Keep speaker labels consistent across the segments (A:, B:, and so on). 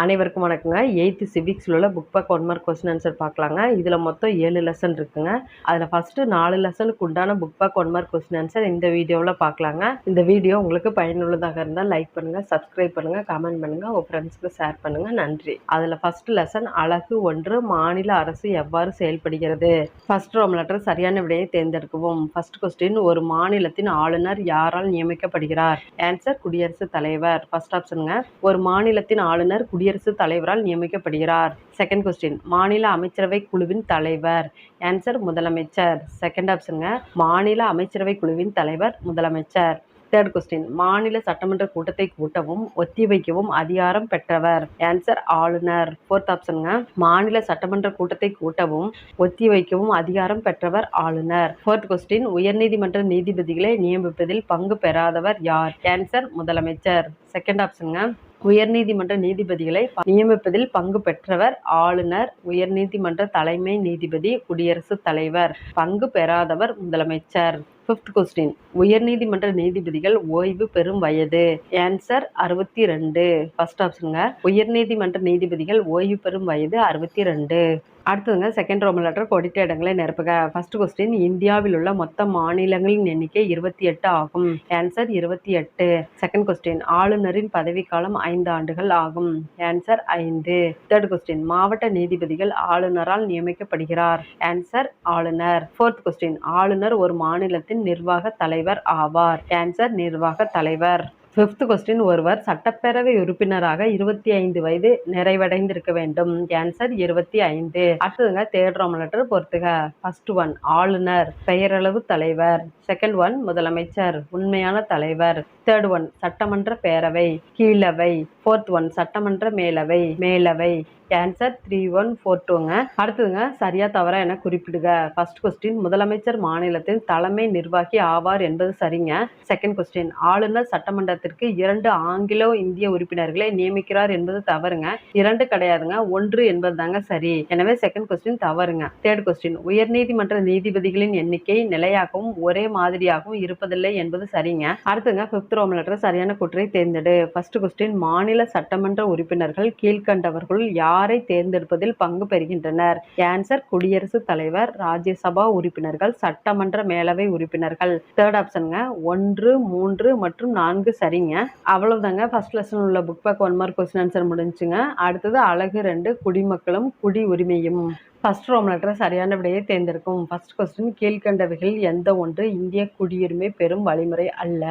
A: அனைவருக்கும் வணக்கங்க. எயித்து சிவிக்ஸில் உள்ள book back one mark question answer பார்க்கலாங்க. இதில் மொத்தம் ஏழு லெசன் இருக்குங்க. அதில் ஃபஸ்ட்டு நாலு லெசனுக்கு உண்டான book back one mark question answer இந்த வீடியோவில் பார்க்கலாங்க. இந்த வீடியோ உங்களுக்கு பயனுள்ளதாக இருந்தால் லைக் பண்ணுங்கள் சப்ஸ்கிரைப் பண்ணுங்கள் கமெண்ட் பண்ணுங்கள் உங்கள் ஃப்ரெண்ட்ஸ்க்கு ஷேர் பண்ணுங்கள் நன்றி. அதில் ஃபஸ்ட்டு லெசன் அழகு ஒன்று மாநில அரசு எவ்வாறு செயல்படுகிறது? ஃபஸ்ட் ரோம் லெட்டர் சரியான விடையை தேர்ந்தெடுக்கவும். ஃபர்ஸ்ட் கொஸ்டின் ஒரு மாநிலத்தின் ஆளுநர் யாரால் நியமிக்கப்படுகிறார்? ஆன்சர் குடியரசுத் தலைவர். ஃபர்ஸ்ட் ஆப்ஷனுங்க ஒரு மாநிலத்தின் ஆளுநர் குடியரசுத் தலைவரால் நியமிக்கப்படுகிறார். செகண்ட் கொஸ்டின் மாநில அமைச்சரவை குழுவின் தலைவர். ஆன்சர் முதலமைச்சர். செகண்ட் ஆப்ஷனுங்க மாநில அமைச்சரவை குழுவின் தலைவர் முதலமைச்சர். தேர்ட் கொஸ்டின் மாநில சட்டமன்ற கூட்டத்தை கூட்டவும் ஒத்திவைக்கவும் அதிகாரம் பெற்றவர். ஆன்சர் ஆளுநர். ஃபோர்த் ஆப்ஷனுங்க மாநில சட்டமன்ற கூட்டத்தை கூட்டவும் ஒத்திவைக்கவும் அதிகாரம் பெற்றவர் ஆளுநர். ஃபோர்த் கொஸ்டின் உயர்நீதிமன்ற நீதிபதிகளை நியமிப்பதில் பங்கு பெறாதவர் யார்? ஆன்சர் முதலமைச்சர். செகண்ட் ஆப்ஷனுங்க உயர்நீதிமன்ற நீதிபதிகளை நியமிப்பதில் பங்கு பெற்றவர் ஆளுநர் உயர்நீதிமன்ற தலைமை நீதிபதி குடியரசுத் தலைவர். பங்கு பெறாதவர் முதலமைச்சர். ஃபிஃப்த் கொஸ்டின் உயர்நீதிமன்ற நீதிபதிகள் ஓய்வு பெறும் வயது. ஆன்சர் அறுபத்தி ரெண்டு. ஃபர்ஸ்ட் ஆப்ஷனுங்க உயர்நீதிமன்ற நீதிபதிகள் ஓய்வு பெறும் வயது அறுபத்தி ரெண்டு. அடுத்ததுங்க செகண்ட் ரோமன் லெட்டர் கொடிட்ட இடங்களை நிரப்புக. ஃபர்ஸ்ட் கொஸ்டின் இந்தியாவில் உள்ள மொத்த மாநிலங்களின் எண்ணிக்கை இருபத்தி எட்டு ஆகும். ஆன்சர் இருபத்தி எட்டு. செகண்ட் கொஸ்டின் ஆளுநரின் பதவிக்காலம் ஐந்து ஆண்டுகள் ஆகும். ஆன்சர் ஐந்து. தேர்ட் கொஸ்டின் மாவட்ட நீதிபதிகள் ஆளுநரால் நியமிக்கப்படுகிறார். ஆன்சர் ஆளுநர். ஃபோர்த் கொஸ்டின் ஆளுநர் ஒரு மாநிலத்தின் நிர்வாக தலைவர் ஆவார். ஆன்சர் நிர்வாக தலைவர். ஃபிஃப்த் கொஸ்டின் ஒருவர் சட்டப்பேரவை உறுப்பினராக இருபத்தி ஐந்து வயது நிறைவடைந்திருக்க வேண்டும். ஆன்சர் இருபத்தி ஐந்து. அடுத்ததுங்க தேர்ட் ரோமன் லெட்டர் பொறுத்துக. ஃபர்ஸ்ட் ஒன் ஆளுநர். பெயரளவு தலைவர். செகண்ட் ஒன் முதலமைச்சர். உண்மையான தலைவர். தேர்ட் ஒன் சட்டமன்ற பேரவை. கீழவை. ஃபோர்த் ஒன் சட்டமன்ற மேலவை. மேலவை. ஆன்சர் த்ரீ ஒன் ஃபோர் டூங்க அடுத்ததுங்க சரியா தவறா என குறிப்பிடுக. ஃபர்ஸ்ட் கொஸ்டின் முதலமைச்சர் மாநிலத்தின் தலைமை நிர்வாகி ஆவார் என்பது சரிங்க. செகண்ட் கொஸ்டின் ஆளுநர் சட்டமன்றத்திற்கு இரண்டு ஆங்கிலோ இந்திய உறுப்பினர்களை நியமிக்கிறார் என்பது தவறுங்க. இரண்டு கிடையாதுங்க ஒன்று என்பது தாங்க சரி. எனவே செகண்ட் கொஸ்டின் தவறுங்க. தேர்ட் கொஸ்டின் உயர்நீதிமன்ற நீதிபதிகளின் எண்ணிக்கை நிலையாகவும் ஒரே மாதிரியாகவும் இருப்பதில்லை என்பது சரிங்க. அடுத்துங்க ஃபிஃப்த் ரோம் லெட்டர் சரியான குற்றை தேர்ந்தெடு. ஃபர்ஸ்ட் கொஸ்டின் மாநில சட்டமன்ற உறுப்பினர்கள் கீழ்கண்டவர்கள் யாரை தேர்ந்தெடுப்பதில் பங்கு பெறுகின்றனர்? ஆன்சர் குடியரசுத் தலைவர் ராஜ்யசபா உறுப்பினர்கள் சட்டமன்ற மேலவை உறுப்பினர்கள். தேர்ட் ஆப்ஷனுங்க ஒன்று மூன்று மற்றும் நான்கு சரிங்க. அவ்வளவுதாங்க ஃபர்ஸ்ட் லெசன் உள்ள book back one mark question answer முடிஞ்சுங்க. அடுத்தது அழகு ரெண்டு குடிமக்களும் குடி உரிமையும். ஃபர்ஸ்ட் ரோம் லெட்டர் சரியான விடையை தேர்ந்தெடுக்கும். ஃபர்ஸ்ட் கொஸ்டின் கீழ்கண்டவைகளில் எந்த ஒன்று? இந்திய குடியுரிமை பெறும் வழிமுறை அல்ல.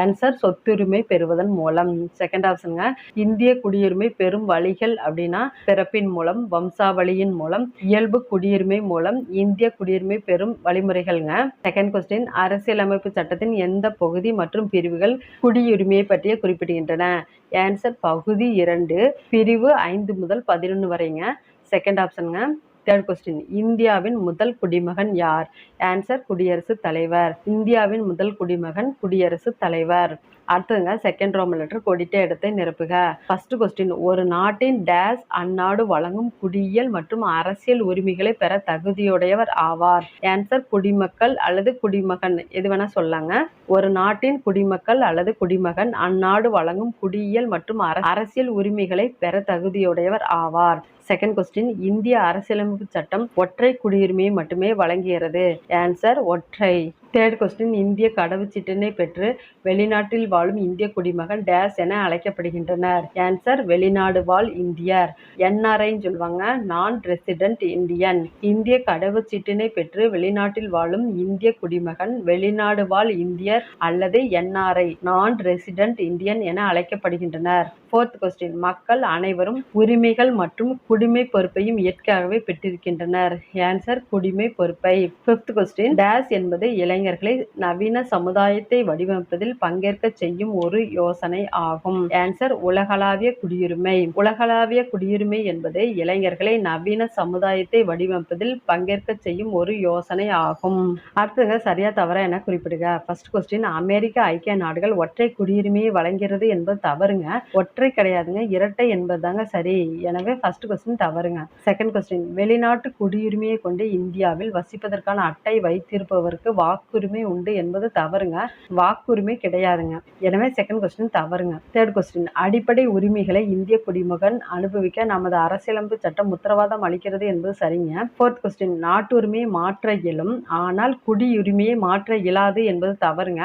A: ஆன்சர் சொத்துரிமை பெறுவதன் மூலம். செகண்ட் ஆப்ஷனுங்க இந்திய குடியுரிமை பெறும் வழிகள் அப்படின்னா பிறப்பின் மூலம் வம்சாவளியின் மூலம் இயல்பு குடியுரிமை மூலம் இந்திய குடியுரிமை பெறும் வழிமுறைகள்ங்க செகண்ட் கொஸ்டின் அரசியலமைப்பு சட்டத்தின் எந்த பகுதி மற்றும் பிரிவுகள் குடியுரிமையை பற்றிய குறிப்பிடுகின்றன? ஆன்சர் பகுதி இரண்டு பிரிவு ஐந்து முதல் பதினொன்று வரைங்க செகண்ட் ஆப்ஷனுங்க தேர்ட் கொஸ்டின் இந்தியாவின் முதல் குடிமகன் யார்? ஆன்சர் குடியரசுத் தலைவர். இந்தியாவின் முதல் குடிமகன் குடியரசுத் தலைவர். அடுத்ததுங்க செகண்ட் ரோமன் லெட்டர் கொடிட்ட இடத்தை நிரப்புக. ஃபர்ஸ்ட் கொஸ்டின் ஒரு நாட்டின் டேஸ் அந்நாடு வழங்கும் குடியியல் மற்றும் அரசியல் உரிமைகளை பெற தகுதியுடையவர் ஆவார். ஆன்சர் குடிமக்கள் அல்லது குடிமகன். எது வேணா சொல்லாங்க. ஒரு நாட்டின் குடிமக்கள் அல்லது குடிமகன் அந்நாடு வழங்கும் குடியியல் மற்றும் அர- அரசியல் உரிமைகளை பெற தகுதியுடையவர் ஆவார். செகண்ட் கொஸ்டின் இந்திய அரசியலமைப்பு சட்டம் ஒற்றை குடியுரிமையை மட்டுமே வழங்குகிறது. ஆன்சர் ஒற்றை. தேர்ட் கொஸ்டின் இந்திய கடவுச்சீட்டினை பெற்று வெளிநாட்டில் வாழும் இந்திய குடிமகன் டேஸ் என அழைக்கப்படுகின்றனர். ஆன்சர் வெளிநாடு வாழ் இந்தியர். என்ஆர்ஐன்னு சொல்லுவாங்க நான் ரெசிடென்ட் இந்தியன் இந்திய கடவுச்சீட்டினை பெற்று வெளிநாட்டில் வாழும் இந்திய குடிமகன் வெளிநாடு வாழ் இந்தியர் அல்லது என்ஆர்ஐ நான் ரெசிடென்ட் இந்தியன் என அழைக்கப்படுகின்றனர். ஃபோர்த் கொஸ்டின் மக்கள் அனைவரும் உரிமைகள் மற்றும் குடிமை பொறுப்பையும் இயற்கையாகவே பெற்றிருக்கின்றனர். ஆன்சர் குடிமை பொறுப்பை. ஃபிஃப்த் கொஸ்டின் டேஸ் என்பது இளைஞர்களை நவீன சமுதாயத்தை வடிவமைப்பதில் பங்கேற்க செய்யும் ஒரு யோசனை ஆகும். ஆன்சர் உலகளாவிய குடியுரிமை. உலகளாவிய குடியுரிமை என்பது இளைஞர்களை நவீன சமுதாயத்தை வடிவமைப்பதில் பங்கேற்க செய்யும் ஒரு யோசனை ஆகும். அடுத்தது சரியா தவறா என குறிப்பிடுக? ஃபர்ஸ்ட் கொஸ்டின் அமெரிக்க ஐக்கிய நாடுகள் ஒற்றை குடியுரிமையை வழங்குகிறது என்பது தவறுங்க. ஒற்றை கிடையாதுங்க இரட்டை என்பது தாங்க சரி. எனவே ஃபர்ஸ்ட் கொஸ்டின் தவறுங்க. செகண்ட் கொஸ்டின் வெளிநாட்டு குடியுரிமையை கொண்டு இந்தியாவில் வசிப்பதற்கான அட்டை வைத்திருப்பவருக்கு வாக்கு வாக்குரிமை உண்டு என்பது தவறுங்க. வாக்குரிமை கிடையாதுங்க. எனவே செகண்ட் கொஸ்டின் தவறுங்க. தேர்ட் கொஸ்டின் அடிப்படை உரிமைகளை இந்திய குடிமகன் அனுபவிக்க நமது அரசியலமைப்பு சட்டம் உத்தரவாதம் அளிக்கிறது என்பது சரிங்க. ஃபோர்த் கொஸ்டின் நாட்டுரிமையை மாற்ற இயலும் ஆனால் குடியுரிமையை மாற்ற இயலாது என்பது தவறுங்க.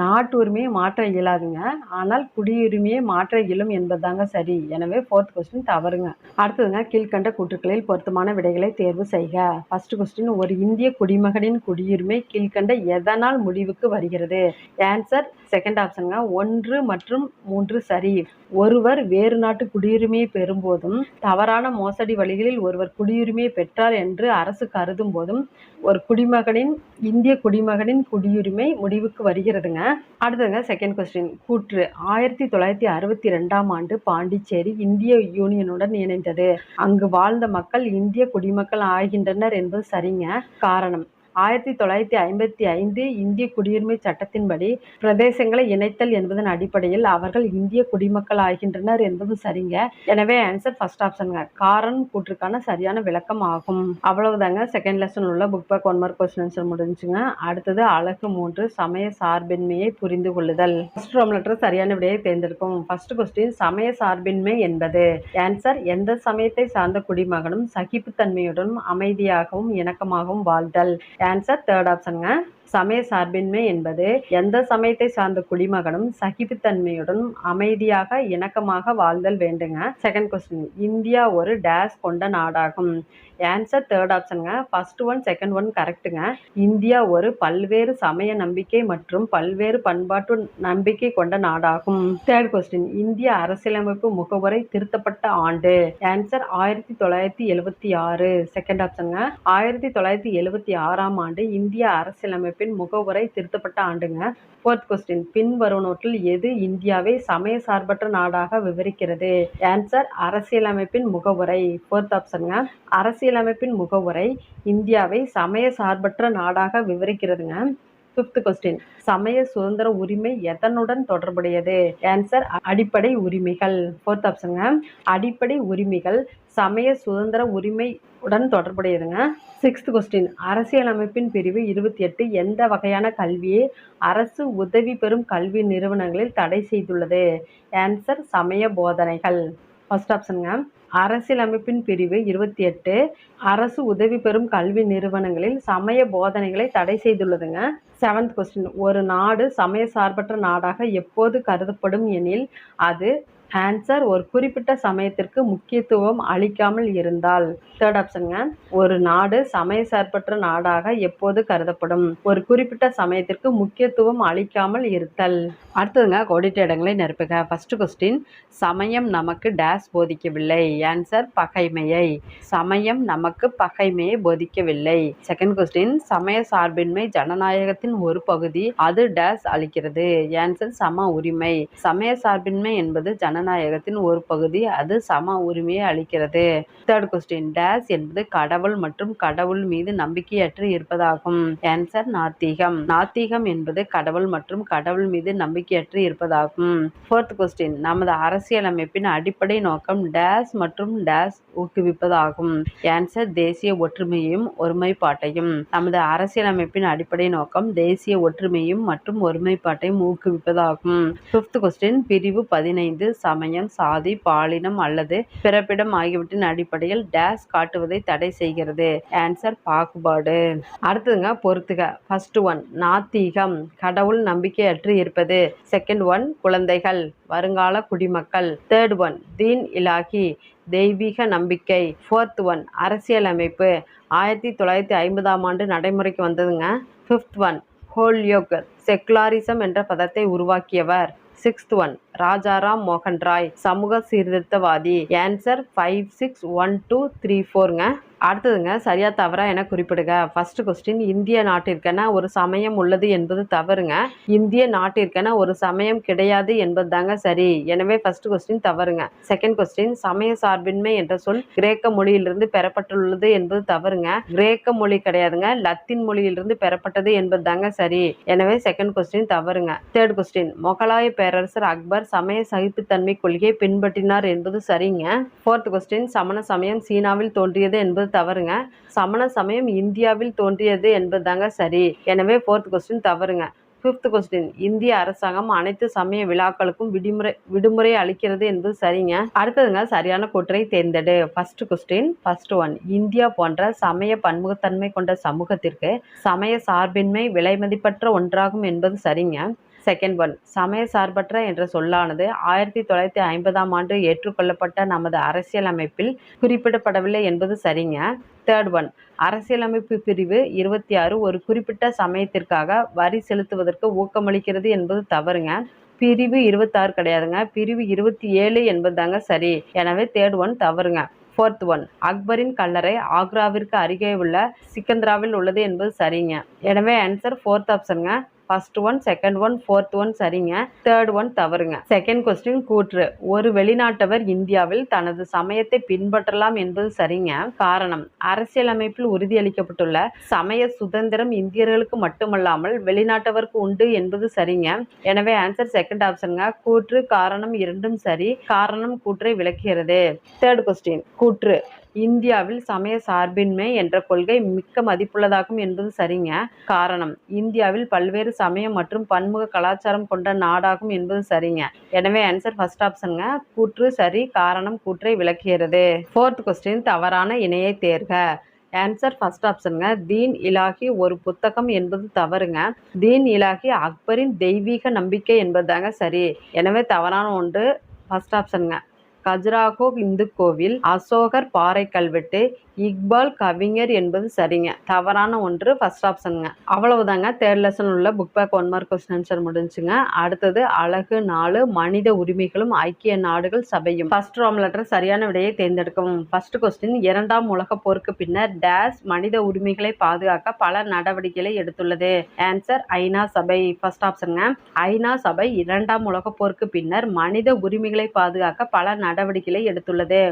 A: நாட்டு உரிமையை மாற்ற இயலாதுங்க ஆனால் குடியுரிமையை மாற்ற இயலும் என்பதுதாங்க சரி. எனவே ஃபோர்த் கொஸ்டின் தவறுங்க. அடுத்ததுங்க கீழ்கண்ட கூற்றுக்களில் பொருத்தமான விடைகளை தேர்வு செய்க. ஃபர்ஸ்ட் கொஸ்டின் ஒரு இந்திய குடிமகனின் குடியுரிமை கீழ்கண்ட எதனால் முடிவுக்கு வருகிறது? ஆன்சர் செகண்ட் ஆப்ஷனுங்க ஒன்று மற்றும் மூன்று சரி. ஒருவர் வேறு நாட்டு குடியுரிமையை பெறும்போதும் தவறான மோசடி வழிகளில் ஒருவர் குடியுரிமையை பெற்றார் என்று அரசு கருதும் போதும் ஒரு குடிமகனின் இந்திய குடிமகனின் குடியுரிமை முடிவுக்கு வருகிறதுங்க. அடுத்ததுங்க செகண்ட் கொஸ்டின் கூற்று. ஆயிரத்தி தொள்ளாயிரத்தி அறுபத்தி ரெண்டாம் ஆண்டு பாண்டிச்சேரி இந்திய யூனியனுடன் இணைந்தது. அங்கு வாழ்ந்த மக்கள் இந்திய குடிமக்கள் ஆகின்றனர் என்பது சரிங்க. காரணம். ஆயிரத்தி தொள்ளாயிரத்தி ஐம்பத்தி ஐந்து இந்திய குடியுரிமை சட்டத்தின்படி பிரதேசங்களை இணைத்தல் என்பதன் அடிப்படையில் அவர்கள் இந்திய குடிமக்கள் ஆகின்றனர் என்பது சரிங்க. எனவே ஆன்சர் ஃபர்ஸ்ட் ஆப்ஷனுங்க காரன் கூற்றுக்கான சரியான விளக்கம் ஆகும். அவ்வளவுதாங்க. செகண்ட் லெசன் உள்ள book back one mark question answer முடிஞ்சுங்க. அடுத்தது அழகு மூன்று சமய சார்பின்மையை புரிந்து கொள்ளுதல். ஃபர்ஸ்ட் ரோம் லெட்டர் சரியான விடையை தேர்ந்தெடுக்கும் ஃபர்ஸ்ட் கொஸ்டின் சமய சார்பின்மை என்பது. ஆன்சர் எந்த சமயத்தை சார்ந்த குடிமகனும் சகிப்புத்தன்மையுடனும் அமைதியாகவும் இணக்கமாகவும் வாழ்தல். ஆன்சர் தேர்ட் ஆப்ஷனுங்க சமய சார்பின்மை என்பது எந்த சமயத்தை சார்ந்த குடிமகனும் சகிப்புத்தன்மையுடன் அமைதியாக இணக்கமாக வாழ்தல் வேண்டுங்க. செகண்ட் கொஸ்டின் இந்தியா ஒரு டேஸ் கொண்ட நாடாகும். ஆன்சர் தேர்ட் ஆப்ஷனுங்க ஃபர்ஸ்ட் ஒன் செகண்ட் ஒன் கரெக்டுங்க இந்தியா ஒரு பல்வேறு சமய நம்பிக்கை மற்றும் பல்வேறு பண்பாட்டு நம்பிக்கை கொண்ட நாடாகும். தேர்ட் கொஸ்டின் இந்திய அரசியலமைப்பு முகவரை திருத்தப்பட்ட ஆண்டு. ஆன்சர் ஆயிரத்தி தொள்ளாயிரத்தி எழுபத்தி ஆறு. செகண்ட் ஆப்ஷனுங்க ஆயிரத்தி தொள்ளாயிரத்தி எழுபத்தி ஆறாம் ஆண்டு இந்திய அரசியலமைப்பு பின் முகவுரை திருத்தப்பட்ட ஆண்டுங்க. ஃபோர்த் கொஸ்டின் பின்வருவனவற்றில் எது இந்தியாவை சமய சார்பற்ற நாடாக விவரிக்கிறது? ஆன்சர் அரசியலமைப்பின் முகவுரை. ஃபோர்த் ஆப்ஷனுங்க அரசியலமைப்பின் முகவுரை இந்தியாவை சமய சார்பற்ற நாடாக விவரிக்கிறதுங்க. ஃபிஃப்த் கொஸ்டின் சமய சுதந்திர உரிமை எதனுடன் தொடர்புடையது? ஆன்சர் அடிப்படை உரிமைகள். ஃபோர்த் ஆப்ஷனுங்க அடிப்படை உரிமைகள் சமய சுதந்திர உரிமை உடன் தொடர்புடையதுங்க. சிக்ஸ்த் கொஸ்டின் அரசியலமைப்பின் பிரிவு இருபத்தி எட்டு எந்த வகையான கல்வியை அரசு உதவி பெறும் கல்வி நிறுவனங்களில் தடை செய்துள்ளது? ஆன்சர் சமய போதனைகள். ஃபர்ஸ்ட் ஆப்ஷனுங்க அரசியலமைப்பின் பிரிவு இருபத்தி எட்டு. அரசு உதவி பெறும் கல்வி நிறுவனங்களில் சமய போதனைகளை தடை செய்துள்ளதுங்க. செவன்த் கொஸ்டின் ஒரு நாடு சமய சார்பற்ற நாடாக எப்போது கருதப்படும் எனில் அது ஆன்சர் ஒரு குறிப்பிட்ட சமயத்திற்கு முக்கியத்துவம் அளிக்காமல் இருந்தால். தேர்ட் ஆப்ஷனுங்க ஒரு நாடு சமய சார்பற்ற நாடாக எப்போது கருதப்படும்? ஒரு குறிப்பிட்ட சமயத்திற்கு முக்கியத்துவம் அளிக்காமல் இருத்தல். அடுத்ததுங்க கோடிட்ட இடங்களை நிரப்புக. ஃபர்ஸ்ட் கொஸ்டின் சமயம் நமக்கு டேஸ் போதிக்கவில்லை. ஆன்சர் பகைமையை. சமயம் நமக்கு பகைமையை போதிக்கவில்லை. செகண்ட் கொஸ்டின் சமய சார்பின்மை ஜனநாயகத்தின் ஒரு பகுதி அது டேஸ் அளிக்கிறது. ஆன்சர் சம உரிமை. சமய சார்பின்மை என்பது ஜன ஜனநாயகத்தின் ஒரு பகுதி அது சம உரிமையை அளிக்கிறது. தேர்ட் கொஸ்டின் டேஸ் என்பது கடவுள் மற்றும் கடவுள் மீது நம்பிக்கையற்று இருப்பதாகும். ஆன்சர் நாத்திகம். நாத்திகம் என்பது கடவுள் மற்றும் கடவுள் மீது நம்பிக்கையற்று இருப்பதாகும். ஃபோர்த் கொஸ்டின் நமது அரசியலமைப்பின் அடிப்படை நோக்கம் டேஸ் மற்றும் டேஸ் ஊக்குவிப்பதாகும். ஆன்சர் தேசிய ஒற்றுமையும் ஒருமைப்பாட்டையும். நமது அரசியலமைப்பின் அடிப்படை நோக்கம் தேசிய ஒற்றுமையும் மற்றும் ஒருமைப்பாட்டையும் ஊக்குவிப்பதாகும். ஃபிஃப்த் கொஸ்டின் பிரிவு பதினைந்து சமயம் சாதி பாலினம் அல்லது பிறப்பிடம் ஆகியவற்றின் அடிப்படையில் டேஸ் காட்டுவதை தடை செய்கிறது. ஆன்சர் பாகுபாடு. அடுத்ததுங்க பொறுத்துக. ஃபர்ஸ்ட் ஒன் நாத்தீகம். கடவுள் நம்பிக்கையற்று இருப்பது. செகண்ட் ஒன் குழந்தைகள். வருங்கால குடிமக்கள். தேர்ட் ஒன் தீன் இலாகி. தெய்வீக நம்பிக்கை. ஃபோர்த் ஒன் அரசியலமைப்பு. ஆயிரத்தி தொள்ளாயிரத்தி ஐம்பதாம் ஆண்டு நடைமுறைக்கு வந்ததுங்க. ஃபிஃப்த் ஒன் ஹோல்யோக் செக்குலாரிசம் என்ற பதத்தை உருவாக்கியவர். Sixth one. ராஜாராம் மோகன் ராய் சமூக சீர்திருத்தவாதி. Answer five six one two three ஃபோருங்க அடுத்ததுங்க சரியா தவறா என குறிப்பிடுக. ஃபர்ஸ்ட் கொஸ்டின் இந்திய நாட்டிற்கென ஒரு சமயம் உள்ளது என்பது தவறுங்க. இந்திய நாட்டிற்கென ஒரு சமயம் கிடையாது என்பது தாங்க சரி. எனவே ஃபர்ஸ்ட் கொஸ்டின் தவறுங்க. செகண்ட் கொஸ்டின் சமய சார்பின்மை என்ற சொல் கிரேக்க மொழியிலிருந்து பெறப்பட்டுள்ளது என்பது தவறுங்க. கிரேக்க மொழி கிடையாதுங்க. லத்தீன் மொழியிலிருந்து பெறப்பட்டது என்பது தாங்க சரி. எனவே செகண்ட் கொஸ்டின் தவறுங்க. தேர்ட் கொஸ்டின் மொகலாய பேரரசர் அக்பர் சமய சகிப்புத்தன்மை கொள்கையை பின்பற்றினார் என்பது சரிங்க. ஃபோர்த் கொஸ்டின் சமண சமயம் சீனாவில் தோன்றியது என்பது தவறுங்க. சமண சமயம் இந்தியாவில் தோன்றியது என்பது தாங்க சரி. எனவே ஃபோர்த் கொஸ்டின் தவறுங்க. ஃபிஃப்த் கொஸ்டின் இந்திய அரசாங்கம் அனைத்து சமய விழாக்களுக்கும் விடுமுறை விடுமுறை அளிக்கிறது என்பது சரிங்க. அடுத்ததுங்க சரியான கூற்றை தேர்ந்தெடு. First question first one India போன்ற சமய பன்முகத்தன்மை கொண்ட சமூகத்திற்கு சமய சார்பின்மை விலைமதிப்பற்ற ஒன்றாகும் என்பது சரிங்க. செகண்ட் ஒன் சமய சார்பற்ற என்ற சொல்லானது ஆயிரத்தி தொள்ளாயிரத்தி ஐம்பதாம் ஆண்டு ஏற்றுக்கொள்ளப்பட்ட நமது அரசியலமைப்பில் குறிப்பிடப்படவில்லை என்பது சரிங்க. தேர்ட் ஒன் அரசியலமைப்பு பிரிவு இருபத்தி ஆறு ஒரு குறிப்பிட்ட சமயத்திற்காக வரி செலுத்துவதற்கு ஊக்கமளிக்கிறது என்பது தவறுங்க. பிரிவு இருபத்தாறு கிடையாதுங்க. பிரிவு இருபத்தி ஏழு என்பது தாங்க சரி. எனவே தேர்ட் ஒன் தவறுங்க. ஃபோர்த் ஒன் அக்பரின் கல்லறை ஆக்ராவிற்கு அருகே உள்ள சிக்கந்திராவில் உள்ளது என்பது சரிங்க. எனவே answer fourth ஆப்ஷனுங்க first one second one fourth one சரிங்க. தேர்ட் ஒன் தவறுங்க. செகண்ட் கொஸ்டின் கூற்று. ஒரு வெளிநாட்டவர் இந்தியாவில் தனது சமயத்தை பின்பற்றலாம் என்பது சரிங்க. காரணம் அரசியலமைப்பில் உறுதியளிக்கப்பட்டுள்ள சமய சுதந்திரம் இந்தியர்களுக்கு மட்டுமல்லாமல் வெளிநாட்டவருக்கு உண்டு என்பது சரிங்க. எனவே ஆன்சர் செகண்ட் ஆப்ஷனுங்க கூற்று காரணம் இரண்டும் சரி. காரணம் கூற்றை விளக்குகிறது. தேர்ட் கொஸ்டின் கூற்று. இந்தியாவில் சமய சார்பின்மை என்ற கொள்கை மிக்க மதிப்புள்ளதாகும் என்பது சரிங்க. காரணம் இந்தியாவில் பல்வேறு சமயம் மற்றும் பன்முக கலாச்சாரம் கொண்ட நாடாகும் என்பது சரிங்க. எனவே ஆன்சர் ஃபர்ஸ்ட் ஆப்ஷனுங்க கூற்று சரி காரணம் கூற்றை விளக்குகிறது. ஃபோர்த் கொஸ்டின் தவறான இணையை தேர்க. ஆன்சர் ஃபர்ஸ்ட் ஆப்ஷனுங்க தீன் இலாகி ஒரு புத்தகம் என்பது தவறுங்க. தீன் இலாகி அக்பரின் தெய்வீக நம்பிக்கை என்பதுதாங்க சரி. எனவே தவறான ஒன்று ஃபர்ஸ்ட் ஆப்ஷனுங்க கஜுராஹோ இந்து கோவில் அசோகர் பாறை கல்வெட்டு இக்பால் கவிஞர் என்பது சரிங்க. தவறான ஒன்று ஃபஸ்ட் ஆப்ஷனுங்க அவ்வளவுதாங்க. தேர்ட் லெசன் உள்ள book back one mark question answer முடிஞ்சுங்க. அடுத்தது அழகு நாலு மனித உரிமைகளும் ஐக்கிய நாடுகள் சபையும். ஃபர்ஸ்ட் ராம் லெட்டர் சரியான விடையை தேர்ந்தெடுக்கவும். ஃபர்ஸ்ட் கொஸ்டின் இரண்டாம் உலக போருக்கு பின்னர் டேஸ் மனித உரிமைகளை பாதுகாக்க பல நடவடிக்கைகளை எடுத்துள்ளது. ஆன்சர் ஐநா சபை. ஃபர்ஸ்ட் ஆப்ஷனுங்க ஐநா சபை இரண்டாம் உலக போருக்கு பின்னர் மனித உரிமைகளை பாதுகாக்க பல நடவடிக்கைகளை எடுத்துள்ளது.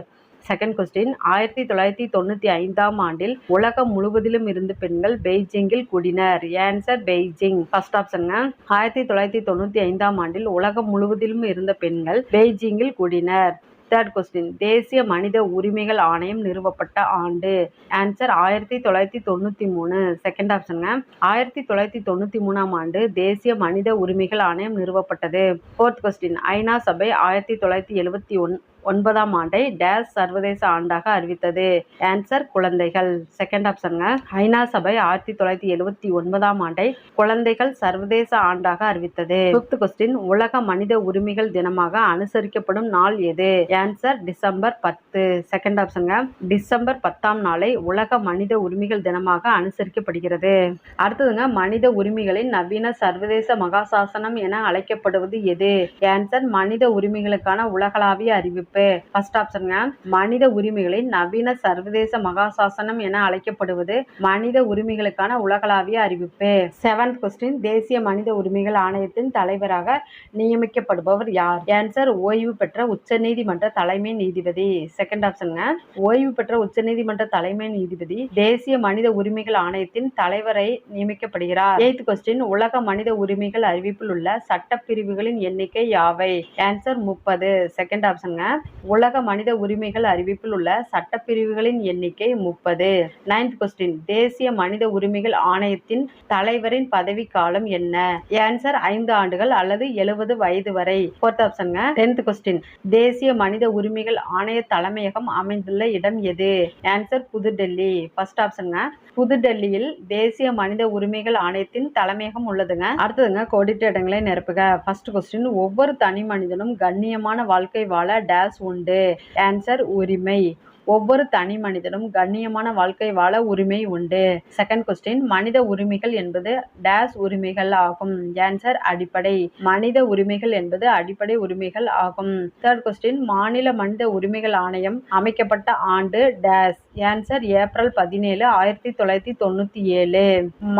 A: செகண்ட் கொஸ்டின் ஆயிரத்தி தொள்ளாயிரத்தி தொண்ணூற்றி ஐந்தாம் ஆண்டில் உலகம் முழுவதிலும் இருந்து பெண்கள் பெய்ஜிங்கில் கூடினர். ஆன்சர் பெய்ஜிங் ஃபர்ஸ்ட் ஆப்ஷனுங்க ஆயிரத்தி தொள்ளாயிரத்தி தொண்ணூற்றி ஐந்தாம் ஆண்டில் உலகம் முழுவதிலும் இருந்த பெண்கள் பெய்ஜிங்கில் கூடினர். தேர்ட் கொஸ்டின் தேசிய மனித உரிமைகள் ஆணையம் நிறுவப்பட்ட ஆண்டு. ஆன்சர் ஆயிரத்தி தொள்ளாயிரத்தி தொண்ணூற்றி மூணு. செகண்ட் ஆப்ஷனுங்க ஆயிரத்தி தொள்ளாயிரத்தி தொண்ணூற்றி மூணாம் ஆண்டு தேசிய மனித உரிமைகள் ஆணையம் நிறுவப்பட்டது. ஃபோர்த் கொஸ்டின் ஐநா சபை ஆயிரத்தி தொள்ளாயிரத்தி எழுபத்தி ஒன் ஒன்பதாம் ஆண்டை டேஸ் சர்வதேச ஆண்டாக அறிவித்தது. ஆன்சர் குழந்தைகள். செகண்ட் ஆப்ஷனுங்க ஐநா சபை ஆயிரத்தி தொள்ளாயிரத்தி எழுபத்தி ஒன்பதாம் ஆண்டை குழந்தைகள் சர்வதேச ஆண்டாக அறிவித்தது. ஃபிஃப்த் கொஸ்டின் உலக மனித உரிமைகள் தினமாக அனுசரிக்கப்படும் நாள் எது? ஆன்சர் டிசம்பர் பத்து. செகண்ட் ஆப்ஷனுங்க டிசம்பர் பத்தாம் நாளை உலக மனித உரிமைகள் தினமாக அனுசரிக்கப்படுகிறது. அடுத்ததுங்க மனித உரிமைகளின் நவீன சர்வதேச மகாசாசனம் என அழைக்கப்படுவது எது? ஆன்சர் மனித உரிமைகளுக்கான உலகளாவிய அறிவிப்பு. ஃபர்ஸ்ட் ஆப்ஷனுங்க மனித உரிமைகளின் நவீன சர்வதேச மகாசாசனம் என அழைக்கப்படுவது மனித உரிமைகளுக்கான உலகளாவிய அறிவிப்பு. செவன்த் கொஸ்டின் தேசிய மனித உரிமைகள் ஆணையத்தின் தலைவராக நியமிக்கப்படுபவர் யார்? ஆன்சர் ஓய்வு பெற்ற உச்சநீதிமன்ற தலைமை நீதிபதி. செகண்ட் ஆப்ஷனுங்க ஓய்வு பெற்ற உச்சநீதிமன்ற தலைமை நீதிபதி தேசிய மனித உரிமைகள் ஆணையத்தின் தலைவரை நியமிக்கப்படுகிறார். எய்த் கொஸ்டின் உலக மனித உரிமைகள் அறிவிப்பில் உள்ள சட்டப்பிரிவுகளின் எண்ணிக்கை யாவை? ஆன்சர் முப்பது. செகண்ட் ஆப்ஷனுங்க உலக மனித உரிமைகள் அறிவிப்பில் உள்ள சட்டப்பிரிவுகளின் எண்ணிக்கை முப்பது. நைன்த் கொஸ்டின் தேசிய மனித உரிமைகள் ஆணையத்தின் தலைவரின் பதவி காலம் என்ன? ஆன்சர் ஐந்து ஆண்டுகள் அல்லது எழுபது வயது வரை. ஃபோர்த் ஆப்ஷனுங்க டென்த் கொஸ்டின் தேசிய மனித உரிமைகள் ஆணைய தலைமையகம் அமைந்துள்ள இடம் எது? ஆன்சர் புதுடெல்லி. ஃபர்ஸ்ட் ஆப்ஷனுங்க புதுடெல்லியில் தேசிய மனித உரிமைகள் ஆணையத்தின் தலைமையகம் உள்ளதுங்க. அடுத்ததுங்க கோடிட்ட இடங்களை நிரப்புக. ஃபர்ஸ்ட் கொஸ்டின் ஒவ்வொரு தனி மனிதனும் கண்ணியமான வாழ்க்கை வாழ மனசு உண்டு. ஆன்சர் உரிமை.
B: ஒவ்வொரு தனி மனிதனும் கண்ணியமான வாழ்க்கை வாழ உரிமை உண்டு. செகண்ட் கொஸ்டின் மனித உரிமைகள் என்பது டேஸ் உரிமைகள் ஆகும். ஆன்சர் அடிப்படை. மனித உரிமைகள் என்பது அடிப்படை உரிமைகள் ஆகும். தேர்ட் கொஸ்டின் மாநில மனித உரிமைகள் ஆணையம் அமைக்கப்பட்ட ஆண்டு டேஸ் ஆன்சர் ஏப்ரல் பதினேழு ஆயிரத்தி தொள்ளாயிரத்தி தொண்ணூத்தி ஏழு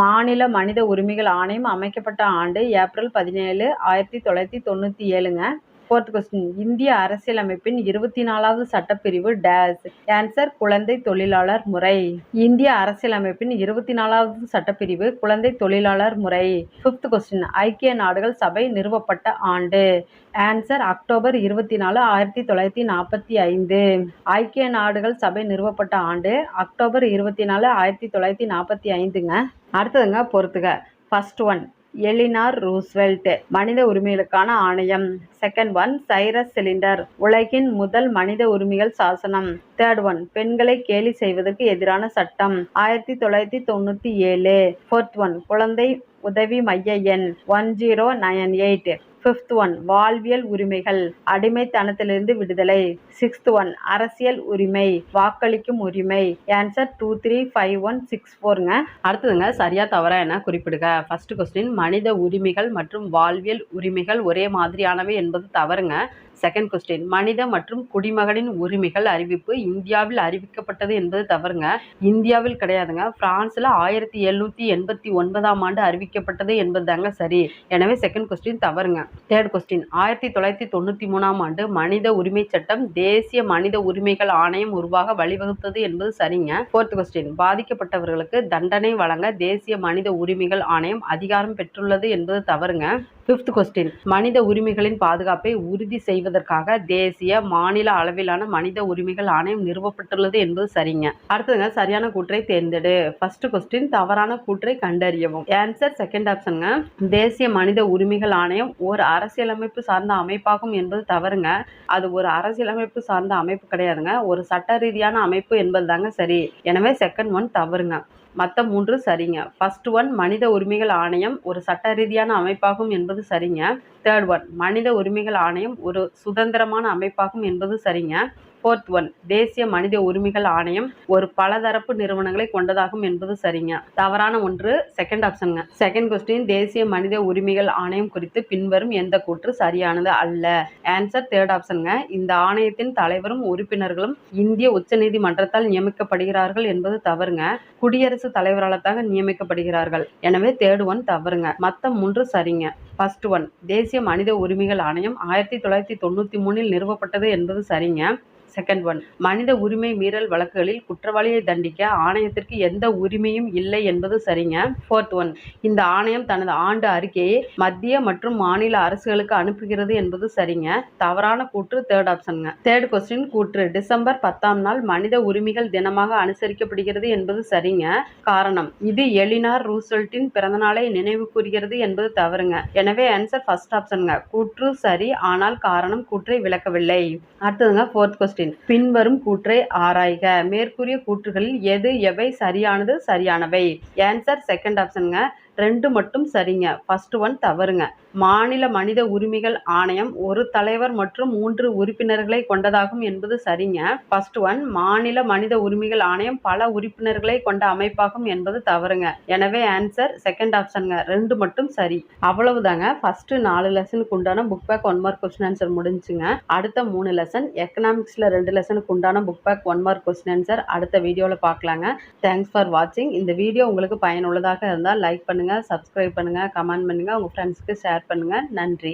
B: மாநில மனித உரிமைகள் ஆணையம் அமைக்கப்பட்ட ஆண்டு ஏப்ரல் பதினேழு ஆயிரத்தி தொள்ளாயிரத்தி தொண்ணூத்தி ஏழுங்க ஃபோர்த் கொஸ்டின் இந்திய அரசியலமைப்பின் இருபத்தி நாலாவது சட்டப்பிரிவு டேஸ் ஆன்சர் குழந்தை தொழிலாளர் முறை. இந்திய அரசியலமைப்பின் இருபத்தி நாலாவது சட்டப்பிரிவு குழந்தை தொழிலாளர் முறை. ஃபிஃப்த் கொஸ்டின் ஐக்கிய நாடுகள் சபை நிறுவப்பட்ட ஆண்டு. ஆன்சர் அக்டோபர் இருபத்தி நாலு ஆயிரத்தி தொள்ளாயிரத்தி நாற்பத்தி ஐந்து. ஐக்கிய நாடுகள் சபை நிறுவப்பட்ட ஆண்டு அக்டோபர் இருபத்தி நாலு ஆயிரத்தி தொள்ளாயிரத்தி நாற்பத்தி ஐந்துங்க. அடுத்ததுங்க பொறுத்துக. ஃபர்ஸ்ட் ஒன் எலினார் ரூஸ்வெல்ட் மனித உரிமைகளுக்கான ஆணையம். செகண்ட் ஒன் சைரஸ் சிலிண்டர் உலகின் முதல் மனித உரிமைகள் சாசனம். தேர்ட் ஒன் பெண்களை கேலி செய்வதற்கு எதிரான சட்டம். ஆயிரத்தி தொள்ளாயிரத்தி தொண்ணூத்தி ஏழு. ஃபோர்த் ஒன் குழந்தை உதவி மைய எண் one zero nine eight fifth one வாழ்வியல் உரிமைகள். அடிமைத்தனத்திலிருந்து விடுதலை. சிக்ஸ்த் ஒன் அரசியல் உரிமை வாக்களிக்கும் உரிமை. Answer two three five one six ஃபோருங்க
A: அடுத்ததுங்க சரியா தவறா என குறிப்பிடுக? ஃபர்ஸ்ட் கொஸ்டின் மனித உரிமைகள் மற்றும் வாழ்வியல் உரிமைகள் ஒரே மாதிரியானவை என்பது தவறுங்க. செகண்ட் கொஸ்டின் மனித மற்றும் குடிமகனின் உரிமைகள் அறிவிப்பு இந்தியாவில் அறிவிக்கப்பட்டது என்பது தவறுங்க. இந்தியாவில் கிடையாதுங்க. பிரான்ஸ்ல ஆயிரத்தி எழுநூத்தி எண்பத்தி ஒன்பதாம் ஆண்டு அறிவிக்கப்பட்டது என்பது தாங்க சரி. எனவே செகண்ட் கொஸ்டின் தவறுங்க. தேர்ட் கொஸ்டின் ஆயிரத்தி தொள்ளாயிரத்தி தொண்ணூத்தி மூணாம் ஆண்டு மனித உரிமை சட்டம் தேசிய மனித உரிமைகள் ஆணையம் உருவாக வழிவகுத்தது என்பது சரிங்க. ஃபோர்த் கொஸ்டின் பாதிக்கப்பட்டவர்களுக்கு தண்டனை வழங்க தேசிய மனித உரிமைகள் ஆணையம் அதிகாரம் பெற்றுள்ளது என்பது தவறுங்க. ஃபிஃப்த் கொஸ்டின் மனித உரிமைகளின் பாதுகாப்பை உறுதி செய்வதற்காக தேசிய மாநில அளவிலான மனித உரிமைகள் ஆணையம் நிறுவப்பட்டுள்ளது என்பது சரிங்க. அடுத்ததுங்க சரியான கூற்றை தேர்ந்தெடு. ஃபர்ஸ்ட் கொஸ்டின் தவறான கூற்றை கண்டறியவும். ஆன்சர் செகண்ட் ஆப்ஷனுங்க தேசிய மனித உரிமைகள் ஆணையம் ஒரு அரசியலமைப்பு சார்ந்த அமைப்பாகும் என்பது தவறுங்க. அது ஒரு அரசியலமைப்பு சார்ந்த அமைப்பு கிடையாதுங்க. ஒரு சட்ட ரீதியான அமைப்பு என்பது தாங்க சரி. எனவே செகண்ட் ஒன் தவறுங்க. மற்ற மூன்று சரிங்க. ஃபர்ஸ்ட் ஒன் மனித உரிமைகள் ஆணையம் ஒரு சட்ட ரீதியான அமைப்பாகும் என்பது சரிங்க. தேர்ட் ஒன் மனித உரிமைகள் ஆணையம் ஒரு சுதந்திரமான அமைப்பாகும் என்பது சரிங்க. ஃபோர்த் ஒன் தேசிய மனித உரிமைகள் ஆணையம் ஒரு பலதரப்பு நிறுவனங்களை கொண்டதாகும் என்பது சரிங்க. தவறான ஒன்று செகண்ட் ஆப்ஷனுங்க செகண்ட் கொஸ்டின் தேசிய மனித உரிமைகள் ஆணையம் குறித்து பின்வரும் எந்த கூற்று சரியானது அல்ல? ஆன்சர் தேர்ட் ஆப்ஷனுங்க இந்த ஆணையத்தின் தலைவரும் உறுப்பினர்களும் இந்திய உச்சநீதிமன்றத்தால் நியமிக்கப்படுகிறார்கள் என்பது தவறுங்க. குடியரசுத் தலைவரால் தாங்க நியமிக்கப்படுகிறார்கள். எனவே தேர்ட் ஒன் தவறுங்க. மற்ற மூன்று சரிங்க. ஃபர்ஸ்ட் ஒன் தேசிய மனித உரிமைகள் ஆணையம் ஆயிரத்தி தொள்ளாயிரத்தி தொண்ணூற்றி மூணில் நிறுவப்பட்டது என்பது சரிங்க. செகண்ட் ஒன் மனித உரிமை மீறல் வழக்குகளில் குற்றவாளியை தண்டிக்க ஆணையத்திற்கு எந்த உரிமையும் இல்லை என்பது சரிங்க. ஃபோர்த் ஒன் இந்த ஆணையம் தனது ஆண்டு அறிக்கையை மத்திய மற்றும் மாநில அரசுகளுக்கு அனுப்புகிறது என்பது சரிங்க. தவறான கூற்று தேர்ட் ஆப்ஷனுங்க தேர்ட் கொஸ்டின் கூற்று. டிசம்பர் பத்தாம் நாள் மனித உரிமைகள் தினமாக அனுசரிக்கப்படுகிறது என்பது சரிங்க. காரணம் இது எலினார் ரூசல்ட்டின் பிறந்தநாளை நினைவு கூறுகிறது என்பது தவறுங்க. எனவே ஆன்சர் ஃபர்ஸ்ட் ஆப்ஷனுங்க கூற்று சரி ஆனால் காரணம் கூற்றை விளக்கவில்லை. அடுத்ததுங்க ஃபோர்த் கொஸ்டின் பின்வரும் கூற்றை ஆராய்க. மேற்கூறிய கூற்றுகளில் எது எவை சரியானது சரியானவை? ஆன்சர் செகண்ட் ஆப்ஷனுங்க ரெண்டு மட்டும் சரிங்க. ஃபர்ஸ்ட் ஒன் தவறுங்க. மாநில மனித உரிமைகள் ஆணையம் ஒரு தலைவர் மற்றும் மூன்று உறுப்பினர்களை கொண்டதாகும் என்பது சரிங்க. ஃபர்ஸ்ட் ஒன் மாநில மனித உரிமைகள் ஆணையம் பல உறுப்பினர்களை கொண்ட அமைப்பாகும் என்பது தவறுங்க. எனவே ஆன்சர் செகண்ட் ஆப்ஷனுங்க ரெண்டு மட்டும் சரி. அவ்வளவுதாங்க. ஃபர்ஸ்ட் நாலு லெசனுக்கு உண்டான book back one mark question answer முடிஞ்சுங்க. அடுத்த மூணு லெசன் எக்கனாமிக்ஸில் ரெண்டு லெசனுக்கு உண்டான book back one mark question answer அடுத்த வீடியோவில் பார்க்கலாங்க. தேங்க்ஸ் ஃபார் வாட்சிங் இந்த வீடியோ உங்களுக்கு பயனுள்ளதாக இருந்தால் லைக் பண்ணுங்கள் சப்ஸ்கிரைப் பண்ணுங்கள் கமெண்ட் பண்ணுங்கள் உங்கள் ஃப்ரெண்ட்ஸ்க்கு ஷேர் பண்ணுங்கள் நன்றி.